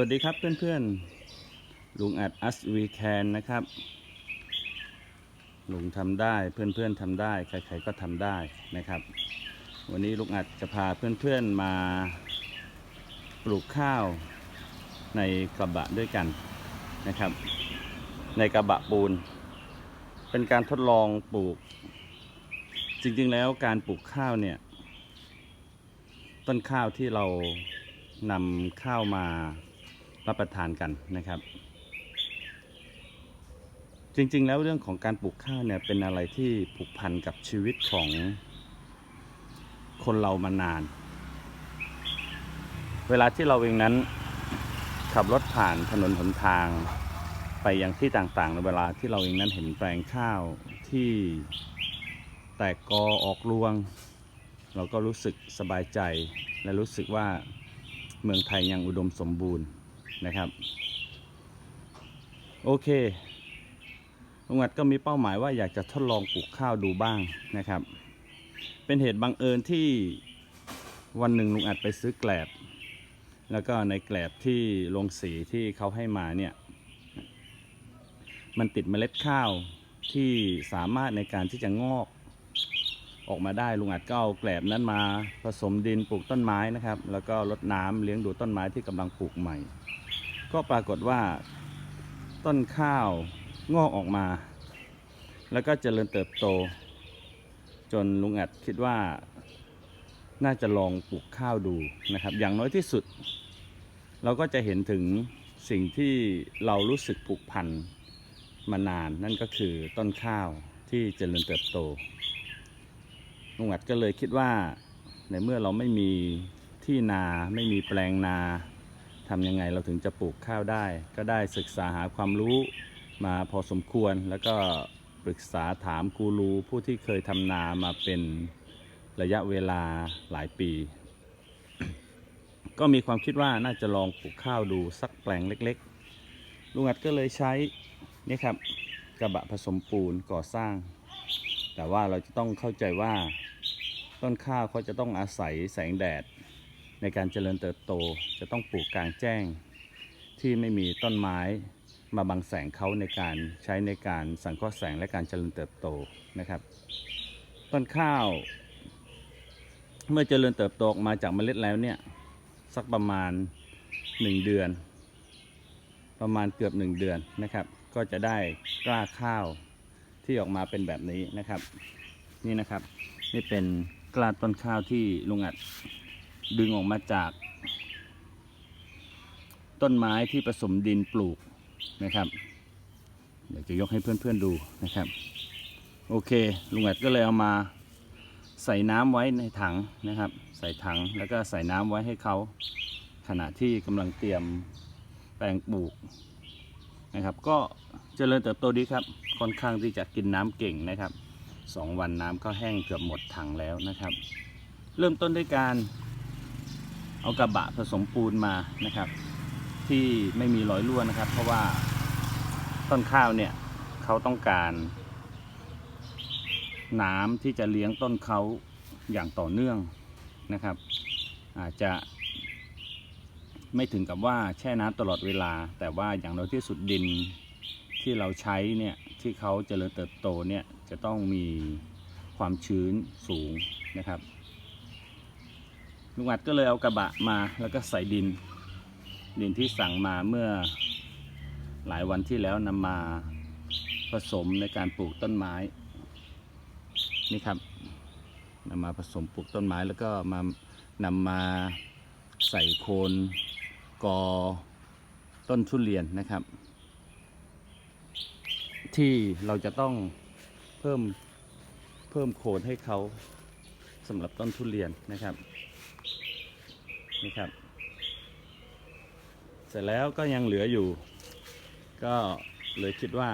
วัสดีครับเพื่อนๆ ลุงอัดอัสวีแคนนะครับ ลุงทำได้เพื่อนๆทำได้ ใครๆก็ทำได้นะครับ วันนี้ลุงอัดจะพาเพื่อนๆมาปลูกข้าวในกระบะด้วยกันนะครับ ในกระบะปูน เป็นการทดลองปลูก จริงๆแล้วการปลูกข้าวเนี่ย ต้นข้าวที่เรานำข้าวมา รับประทานกันนะครับ จริงๆ แล้วเรื่องของการปลูกข้าวเนี่ยเป็นอะไรที่ผูกพันกับชีวิตของคนเรามานาน เวลาที่เราเองนั้นขับรถผ่านถนนหนทางไปยังที่ต่างๆในเวลาที่เราเองนั้นเห็นแปลงข้าวที่แตกกอออกรวง เราก็รู้สึกสบายใจ และรู้สึกว่าเมืองไทยยังอุดมสมบูรณ์ นะครับ โอเคลุงอัดก็มีเป้าหมายว่าอยากจะทดลองปลูกข้าวดูบ้างนะครับ เป็นเหตุบังเอิญที่วันหนึ่งลุงอัดไปซื้อแกลบ แล้วก็ในแกลบที่ลงสีที่เขาให้มาเนี่ย มันติดเมล็ดข้าวที่สามารถในการที่จะงอกออกมาได้ลุงอัดก็เอาแกลบนั้นมาผสมดินปลูกต้นไม้นะครับ แล้วก็รดน้ำเลี้ยงดูต้นไม้ที่กำลังปลูกใหม่ ก็ปรากฏว่าต้นข้าวงอกออกมา แล้วก็เจริญเติบโต จนลุงอัดคิดว่าน่าจะลองปลูกข้าวดูนะครับ อย่างน้อยที่สุด เราก็จะเห็นถึงสิ่งที่เรารู้สึกผูกพันมานาน นั่นก็คือต้นข้าวที่เจริญเติบโตลุงอัดก็เลยคิดว่าในเมื่อเราไม่มีที่นาไม่มีแปลงนา ทำยังไงเราถึงจะปลูกข้าวได้ ก็ได้ศึกษาหาความรู้มาพอสมควร แล้วก็ปรึกษาถามกูรูผู้ที่เคยทำนามาเป็นระยะเวลาหลายปี ก็มีความคิดว่าน่าจะลองปลูกข้าวดูสักแปลงเล็กๆ ลุงอัดก็เลยใช้นี่ครับกระบะผสมปูนก่อสร้าง แต่ว่าเราจะต้องเข้าใจว่าต้นข้าวเขาจะต้องอาศัยแสงแดด ในการเจริญเติบโตจะต้องปลูกกลางแจ้ง ที่ไม่มีต้นไม้มาบังแสงเขาในการใช้ในการสังเคราะห์แสงและการเจริญเติบโตนะครับ ต้นข้าว เมื่อเจริญเติบโตออกมาจากเมล็ดแล้วเนี่ยสักประมาณ 1 เดือน ประมาณเกือบ 1 เดือนนะครับ ก็จะได้กล้าข้าวที่ออกมาเป็นแบบนี้นะครับ นี่นะครับ นี่เป็นกล้าต้นข้าวที่ลุงอัด ดึงออกมาจาก ต้นไม้ที่ผสมดินปลูกนะครับ เดี๋ยวจะยกให้เพื่อนๆดูนะครับ โอเค ลุงอัดก็เลยเอามาใส่น้ำไว้ในถังนะครับ ใส่ถังแล้วก็ใส่น้ำไว้ให้เขาขณะที่กำลังเตรียมแปลงปลูกนะครับ ก็เจริญเติบโตดีครับ ค่อนข้างที่จะกินน้ำเก่งนะครับสองวันน้ำก็แห้งเกือบหมดถังแล้วนะครับ เริ่มต้นด้วยการ เอากระบะผสมปูนมานะครับ ที่ไม่มีรอยรั่วนะครับ เพราะว่าต้นข้าวเนี่ยเขาต้องการน้ำที่จะเลี้ยงต้นเขาอย่างต่อเนื่องนะครับ อาจจะไม่ถึงกับว่าแช่น้ำตลอดเวลา แต่ว่าอย่างน้อยที่สุดดินที่เราใช้เนี่ยที่เขาเจริญเติบโตเนี่ยจะต้องมีความชื้นสูงนะครับ ลุงอัดก็เลยเอากระบะมาแล้วก็ใส่ดิน ดินที่สั่งมาเมื่อหลายวันที่แล้วนำมาผสมในการปลูกต้นไม้ นี่ครับนำมาผสมปลูกต้นไม้แล้วก็มานำมาใส่โคนกอต้นทุเรียนนะครับ ที่เราจะต้องเพิ่มเพิ่มโคนให้เขาสำหรับต้นทุเรียนนะครับ นี่ครับ เสร็จแล้วก็ยังเหลืออยู่ ก็เลยคิดว่า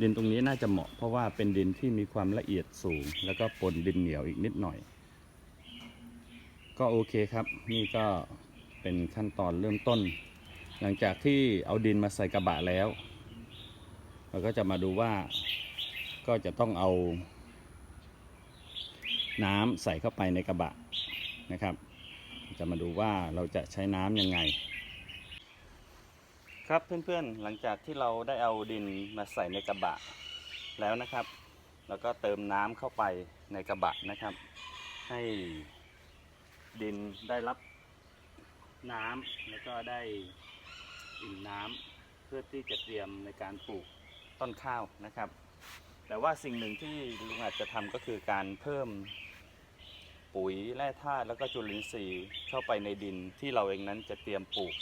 ดินตรงนี้น่าจะเหมาะ เพราะว่าเป็นดินที่มีความละเอียดสูง แล้วก็ปนดินเหนียวอีกนิดหน่อย ก็โอเคครับ นี่ก็เป็นขั้นตอนเริ่มต้น หลังจากที่เอาดินมาใส่กระบะแล้ว เราก็จะมาดูว่าก็จะต้องเอาน้ำใส่เข้าไปในกระบะนะครับ จะมาดูว่าเราจะใช้น้ำยังไง ครับเพื่อนๆหลังจากที่เราได้เอาดินมาใส่ในกระบะแล้วนะครับ แล้วก็เติมน้ำเข้าไปในกระบะนะครับ ให้ดินได้รับน้ำแล้วก็ได้อิ่มน้ำเพื่อที่จะเตรียมในการปลูกต้นข้าวนะครับ แต่ว่าสิ่งหนึ่งที่ลุงอาจจะทำก็คือการเพิ่ม ปุ๋ยแร่ธาตุแล้วก็จุลินทรีย์เข้าไปในดินที่เราเองนั้นจะเตรียมปลูก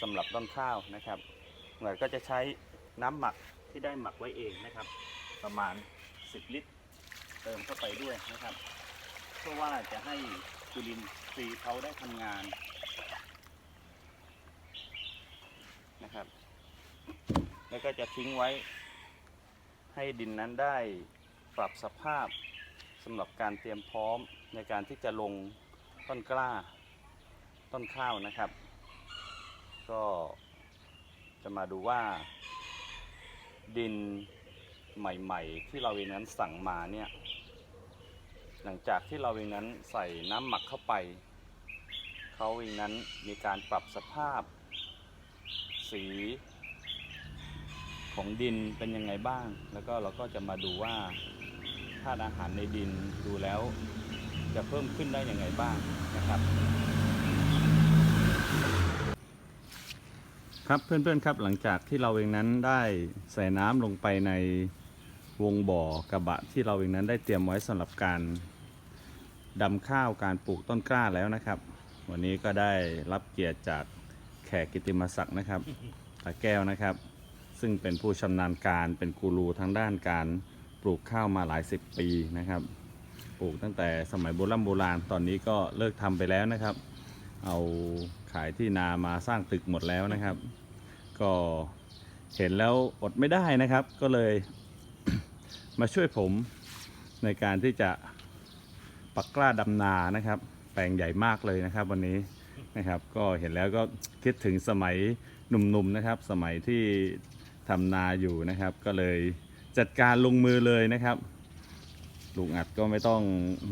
สำหรับต้นข้าวนะครับหน่วยก็จะใช้น้ำหมักที่ได้หมักไว้เองนะครับ ประมาณ 10 ลิตร เติมเข้าไปด้วยนะครับ เพื่อว่าจะให้จุลินทรีย์เขาได้ทำงานนะครับ แล้วก็จะทิ้งไว้ให้ดินนั้นได้ปรับสภาพ สำหรับการเตรียมพร้อมในการที่จะลงต้นกล้า ต้นข้าวนะครับ ก็จะมาดูว่า ดินใหม่ๆ ที่เราเองนั้นสั่งมาเนี่ยหลังจากที่เราเองนั้นใส่น้ำหมักเข้าไป เขาเองนั้นมีการปรับสภาพ สีของดินเป็นยังไงบ้าง แล้วก็เราก็จะมาดูว่า ธาตุอาหารในดินดูแล้วจะเพิ่มขึ้นได้อยังไงบ้างนะครับครับเพื่อนๆครับหลังจากที่เราเองนั้นได้ใส่น้ำลงไปในวงบ่อกระบะที่เราเองนั้นได้เตรียมไว้สำหรับการดำข้าวการปลูกต้นกล้าแล้วนะครับ วันนี้ก็ได้รับเกียรติจากแขกกิติมศักดิ์นะครับตาแก้วนะครับ ซึ่งเป็นผู้ชำนาญการเป็นกูรูทางด้านการ ปลูกข้าวมาหลายสิบปีนะครับ ปลูกตั้งแต่สมัยโบราณโบราณตอนนี้ก็เลิกทำไปแล้วนะครับ เอาขายที่นามาสร้างตึกหมดแล้วนะครับ ก็เห็นแล้วอดไม่ได้นะครับ ก็เลยมาช่วยผมในการที่จะปักกล้าดำนานะครับ แปลงใหญ่มากเลยนะครับ วันนี้นะครับก็เห็นแล้วก็คิดถึงสมัยหนุ่มๆนะครับ สมัยที่ทำนาอยู่นะครับ ก็เลย จัดการลงมือเลยนะครับ ลุงอัดก็ไม่ต้อง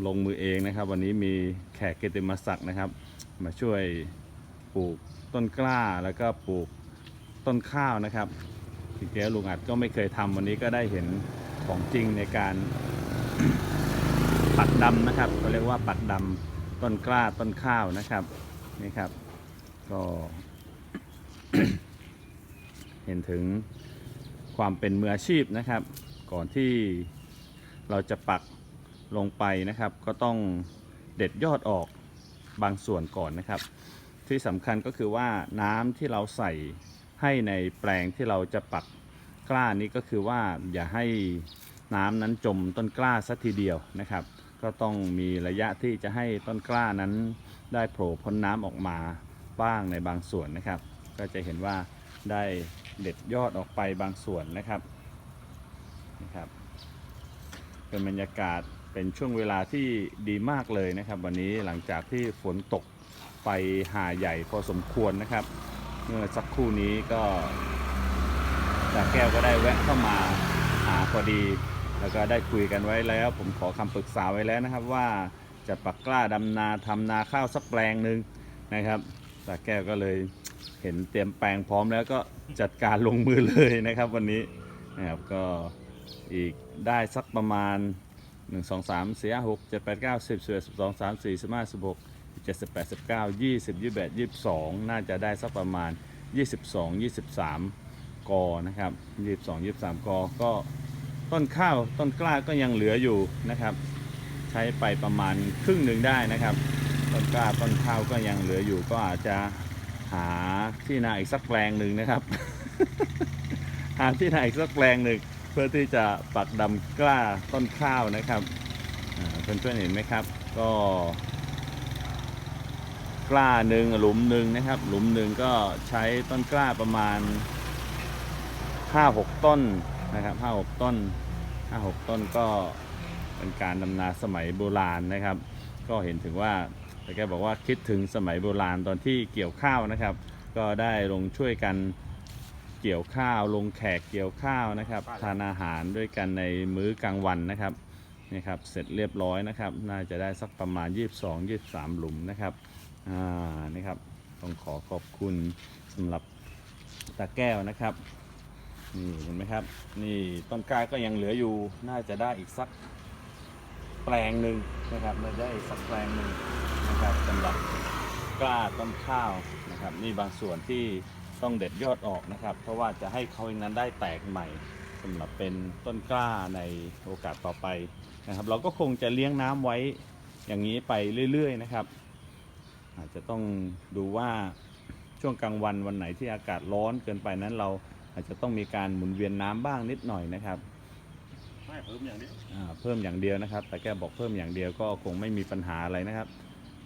ลงมือเองนะครับ วันนี้มีแขกเกติมศักดิ์นะครับ มาช่วยปลูกต้นกล้าแล้วก็ปลูกต้นข้าวนะครับจริงๆล้วลุงอัดก็ไม่เคยทำวันนี้ก็ได้เห็นของจริงในการปัดดำนะครับเขาเรียกว่าปัดดำต้นกล้าต้นข้าวนะครับนี่ครับ ก็ เห็นถึง ความเป็นมืออาชีพนะครับ ก่อนที่เราจะปักลงไปนะครับ ก็ต้องเด็ดยอดออกบางส่วนก่อนนะครับ ที่สำคัญก็คือว่าน้ำที่เราใส่ให้ในแปลงที่เราจะปักกล้านี้ก็คือว่าอย่าให้น้ำนั้นจมต้นกล้าสัทีเดียวนะครับ ก็ต้องมีระยะที่จะให้ต้นกล้านั้นได้โผล่พ้นน้ำออกมาบ้างในบางส่วนนะครับ ก็จะเห็นว่าได้ เด็ดยอดออกไปบางส่วนนะครับนะครับ เป็นบรรยากาศเป็นช่วงเวลาที่ดีมากเลยนะครับ วันนี้หลังจากที่ฝนตกไปหาใหญ่พอสมควรนะครับ เมื่อสักครู่นี้ก็ตาแก้วก็ได้แวะเข้ามาหาพอดี แล้วก็ได้คุยกันไว้แล้ว ผมขอคำปรึกษาไว้แล้วนะครับว่าจะปักกล้าดำนาทำนาข้าวสักแปลงหนึ่งนะครับตาแก้วก็เลย เห็นเตรียมแปลงพร้อมแล้วก็จัดการลงมือเลยนะครับวันนี้นะครับก็อีกได้สักประมาณ 1 2 3 4 5 6 7 8 9 10 11 12 13 14 15 16 17 18 19 20 21 22 น่าจะได้สักประมาณ 22 23 กอนะครับ 22 23 กอก็ต้นข้าวต้นกล้าก็ยังเหลืออยู่นะครับ ใช้ไปประมาณครึ่งหนึ่งได้นะครับ ต้นกล้าต้นข้าวก็ยังเหลืออยู่ก็อาจจะ หาที่นาอีกสักแปลงหนึ่งนะครับ หาที่นาอีกสักแปลงหนึ่งเพื่อที่จะปักดำกล้าต้นข้าวนะครับอ่าเพื่อนๆเห็นไหมครับ ก็กล้าหนึ่งหลุมหนึ่งนะครับ หลุมหนึ่งก็ใช้ต้นกล้าประมาณ5-6ต้นนะครับ5-6ต้น5-6ต้นก็เป็นการดำนาสมัยโบราณนะครับ ก็เห็นถึงว่า แต่แกบอกว่าคิดถึงสมัยโบราณตอนที่เกี่ยวข้าวนะครับ ก็ได้ลงช่วยกันเกี่ยวข้าวลงแขกเกี่ยวข้าวนะครับ ทานอาหารด้วยกันในมื้อกลางวันนะครับนี่ครับเสร็จเรียบร้อยนะครับ น่าจะได้สักประมาณ 22-23 หลุมนะครับอ่านี่ครับต้องขอขอบคุณสำหรับตาแก้วนะครับนี่เห็นไหมครับ นี่ต้นกล้าก็ยังเหลืออยู่น่าจะได้อีกสักแปลงหนึ่งนะครับน่าจะได้อีกสักแปลงหนึ่ง นะครับสำหรับกล้าต้นข้าวนะครับนี่บางส่วนที่ต้องเด็ดยอดออกนะครับ เพราะว่าจะให้เขาเองนั้นได้แตกใหม่สำหรับเป็นต้นกล้าในโอกาสต่อไปนะครับ เราก็คงจะเลี้ยงน้ำไว้อย่างนี้ไปเรื่อย ๆ นะครับ อาจจะต้องดูว่าช่วงกลางวันวันไหนที่อากาศร้อนเกินไปนั้นเราอาจจะต้องมีการหมุนเวียนน้ำบ้างนิดหน่อยนะครับไม่เพิ่มอย่างนี้ อ่าเพิ่มอย่างเดียวนะครับ แต่แกบอกเพิ่มอย่างเดียวก็คงไม่มีปัญหาอะไรนะครับ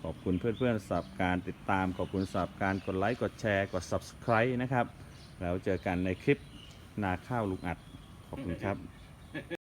ขอบคุณเพื่อนๆสำหรับการติดตาม ขอบคุณสำหรับการกดไลค์กดแชร์กด subscribe นะครับ แล้วเจอกันในคลิปนาข้าวลุงอัด ขอบคุณครับ